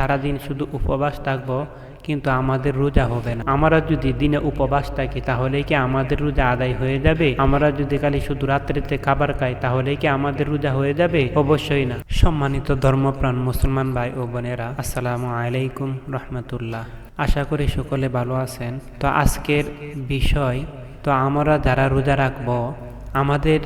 সারাদিন শুধু উপবাস থাকব, কিন্তু আমাদের রোজা হবে না। আমরা যদি দিনে উপবাস থাকি, তাহলে কি আমাদের রোজা আদায় হয়ে যাবে? আমরা যদি খালি শুধু রাত্রিতে খাবার খাই, তাহলে কি আমাদের রোজা হয়ে যাবে? অবশ্যই না। সম্মানিত ধর্মপ্রাণ মুসলমান ভাই ও বোনেরা, আসসালামু আলাইকুম রহমতুল্লাহ। আশা করি সকলে ভালো আছেন। তো আজকের বিষয়, তো আমরা যারা রোজা রাখব আমাদের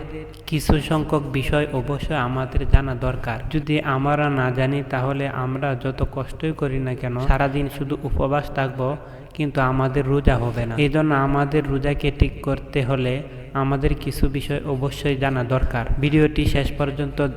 কিছু সংখ্যক বিষয় অবশ্যই আমাদের জানা দরকার। যদি আমরা না জানি, তাহলে আমরা যত কষ্টই করি না কেন, সারাদিন শুধু উপবাস থাকব, কিন্তু আমাদের রোজা হবে না। এই জন্য আমাদের রোজাকে ঠিক করতে হলে আমাদের কিছু বিষয় অবশ্যই জানা দরকার। ভিডিওটি শেষ পর্যন্ত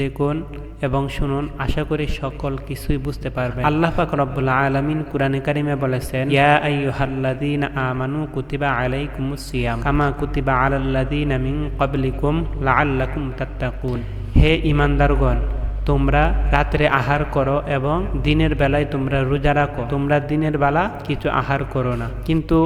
দেখুন এবং শুনুন, আশা করি সকল কিছুই বুঝতে পারবেন। আল্লাহ পাক রব্বুল আলামিন কুরআনে কারিমে বলেছেন, ইয়া আইয়ুহাল্লাযীনা আমানু কুতিবা আলাইকুমুস সিয়াম, কামা কুতিবা আলাল্লাযীনা মিন ক্বাবলিকুম লাআল্লাকুম তাত্তাকুন। হে ইমানদারগণ তোমরা রাত্রে আহার করো এবং দিনের বেলায় তোমরা রোজা রাখো। তোমরা দিনের বেলা কিছু আহার করো না। কিন্তু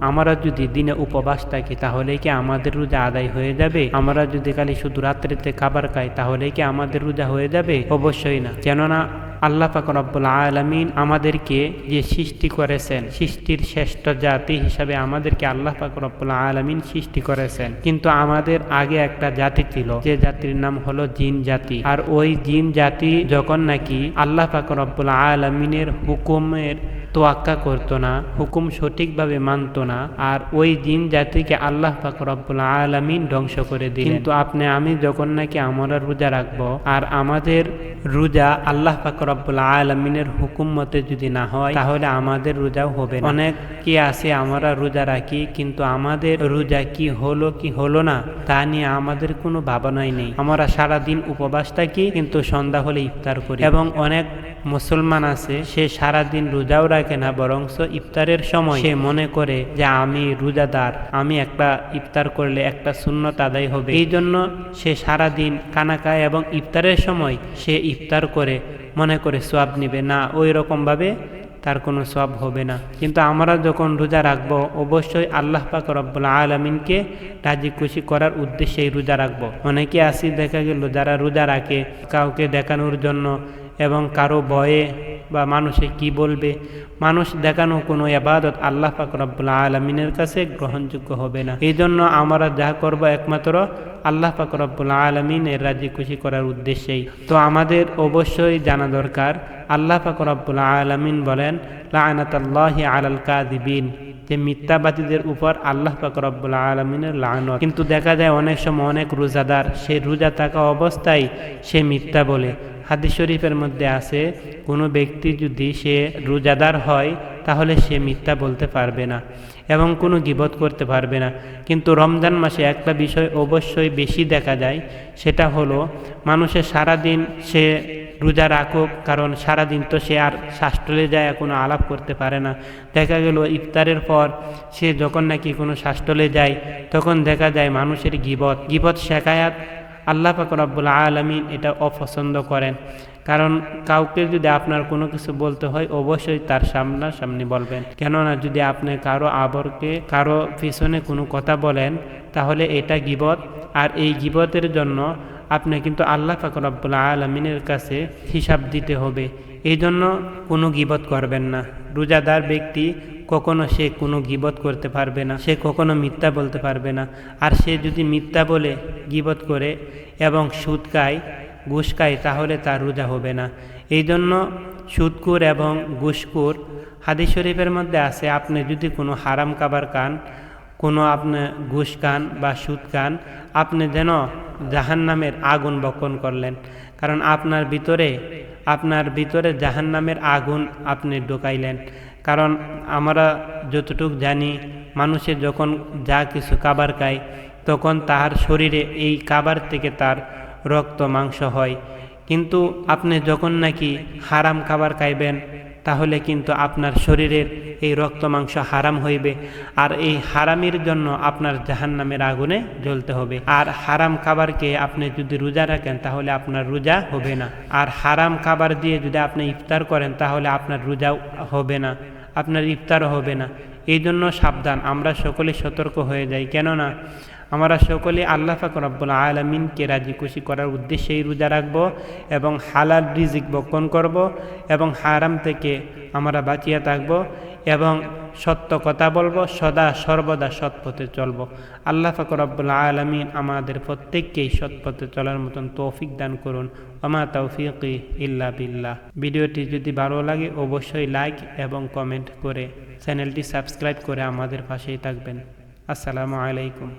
আমরা যদি দিনে উপবাস থাকি, তাহলে কি আমাদের রোজা আদায় হয়ে যাবে? আমরা যদি খালি শুধু রাত্রিতে খাবার খাই, তাহলে কি আমাদের রোজা হয়ে যাবে? অবশ্যই না। কেননা আল্লাহ পাক রব্বুল আলমিন আমাদেরকে যে সৃষ্টি করেছেন, সৃষ্টির শ্রেষ্ঠ জাতি হিসাবে আমাদেরকে আল্লাহ পাক রব্বুল আলমিন সৃষ্টি করেছেন। কিন্তু আমাদের আগে একটা জাতি ছিল, যে জাতির নাম হলো জিন জাতি। আর ওই জিন জাতি যখন নাকি আল্লাহ পাক রব্বুল আলমিনের হুকুমের তোয়াক্কা করতো না, হুকুম সঠিকভাবে মানত না, আর ওই জিন জাতিকে আল্লাহ পাক রব্বুল আলমিন ধ্বংস করে দিলেন। কিন্তু আপনি, আমি যখন নাকি আমরা রোজা রাখব, আর আমাদের রোজা আল্লাহ পাক রব্বুল আলমিনের হুকুম মতে যদি না হয়, তাহলে আমাদের রোজাও হবে। অনেক কি আছে, আমরা রোজা রাখি, কিন্তু আমাদের রোজা কি হলো কি হলো না, তা নিয়ে আমাদের কোনো ভাবনাই নেই। আমরা সারাদিন উপবাস থাকি, কিন্তু সন্ধ্যা হলে ইফতার করি। এবং অনেক মুসলমান আছে, সে সারা দিন রোজাও রাখে না বরংস ইফতারের সময় সে মনে করে যে আমি রোজাদার, আমি একটা ইফতার করলে একটা শূন্যত আদায় হবে। এই জন্য সে সারা দিন কানা খায় এবং ইফতারের সময় সে ইফতার করে মনে করে সোয়াব নিবে। না, ওই রকমভাবে তার কোনো সব হবে না। কিন্তু আমরা যখন রোজা রাখব, অবশ্যই আল্লাহ পাক রব্বুল আলমিনকে রাজি খুশি করার উদ্দেশ্যেই রোজা রাখব। অনেকে আসি দেখা গেল যারা রোজা রাখে, কাউকে দেখানোর জন্য এবং কারও ভয়ে বা মানুষে কি বলবে? মানুষ দেখানো কোনো আবাদত আল্লাহ পাক রব্বুল আলমিনের কাছে গ্রহণযোগ্য হবে না। এই জন্য আমরা যা করব একমাত্র আল্লাহ পাক রব্বুল আলমিনের রাজি খুশি করার উদ্দেশ্যেই। তো আমাদের অবশ্যই জানা দরকার, আল্লাহ পাক রব্বুল আলমিন বলেন লায়নাতাল্লাহি আলাল কাদিবিন যে মিথ্যাবাদীদের উপর আল্লাহ রব্বুল আলমিনের লানত। কিন্তু দেখা যায় অনেক সময় অনেক রোজাদার, সে রোজা থাকা অবস্থায় সে মিথ্যা বলে। হাদিস শরীফের মধ্যে আছে, কোনো ব্যক্তি যদি সে রোজাদার হয়, তাহলে সে মিথ্যা বলতে পারবে না এবং কোনো গিবত করতে পারবে না। কিন্তু রমজান মাসে একটা বিষয় অবশ্যই বেশি দেখা যায়, সেটা হলো, মানুষের সারাদিন সে রোজা রাখুক, কারণ সারাদিন তো সে আর শাস্ত্রলে যায়, কোনো আলাপ করতে পারে না। দেখা গেল ইফতারের পর সে যখন নাকি কোনো শাস্ত্রলে যায়, তখন দেখা যায় মানুষের গিবত। গিবত শেখায়াত আল্লাহ পাক আলমিন এটা অপছন্দ করেন। কারণ কাউকে যদি আপনার কোনো কিছু বলতে হয়, অবশ্যই তার সামনাসামনি বলবেন। কেননা যদি আপনি কারও আবরকে, কারও পিছনে কোনো কথা বলেন, তাহলে এটা গিবত। আর এই গিবতের জন্য আপনি কিন্তু আল্লাহ পাক রব্বুল আলমিনের কাছে হিসাব দিতে হবে। এই জন্য কোনো গিবত করবেন না। রোজাদার ব্যক্তি কখনো সে কোনো গিবত করতে পারবে না, সে কখনো মিথ্যা বলতে পারবে না। আর সে যদি মিথ্যা বলে গিবত করে এবং সুদ খায়, ঘুষ খায়, তাহলে তার রোজা হবে না। এই জন্য সুদকুর এবং ঘুষকুর হাদিস শরীফের মধ্যে আছে, আপনি যদি কোনো হারাম খাবার খান কোনো আপনি ঘুষ খান বা সুদ খান, আপনি যেন জাহান নামের আগুন বক্ষণ করলেন। কারণ আপনার ভিতরে আপনার ভিতরে জাহান নামের আগুন আপনি ঢোকাইলেন। কারণ আমরা যতটুক জানি মানুষের যখন যা কিছু খাবার খায়, তখন তার শরীরে এই খাবার থেকে তার রক্ত মাংস হয়। কিন্তু আপনি যখন নাকি হারাম খাবার খাইবেন তাহলে কিন্তু আপনার শরীরের এই রক্ত মাংস হারাম হইবে। আর এই হারামের জন্য আপনার জাহান্নামের আগুনে জ্বলতে হবে। আর হারাম খাবারকে আপনি যদি রোজা রাখেন, তাহলে আপনার রোজা হবে না। আর হারাম খাবার দিয়ে যদি আপনি ইফতার করেন, তাহলে আপনার রোজাও হবে না। আপনার ইফতারও হবে না। এই জন্য সাবধান, আমরা সকলে সতর্ক হয়ে যাই। কেননা আমরা সকলে আল্লাহ ফাক রব্বুল আলমিনকে রাজি খুশি করার উদ্দেশ্যেই রোজা রাখব এবং হালাল রিজিক বক্ষণ করব এবং হারাম থেকে আমরা বাঁচিয়ে থাকব এবং সত্য কথা বলব, সদা সর্বদা সৎ পথে চলবো। আল্লাহ ফাক রব্বুল আলমিন আমাদের প্রত্যেককেই সৎ পথে চলার মতন তৌফিক দান করুন। আমা তৌফিকি ইল্লা বিল্লাহ। ভিডিওটি যদি ভালো লাগে অবশ্যই লাইক এবং কমেন্ট করে চ্যানেলটি সাবস্ক্রাইব করে আমাদের পাশেই থাকবেন। আসসালামু আলাইকুম।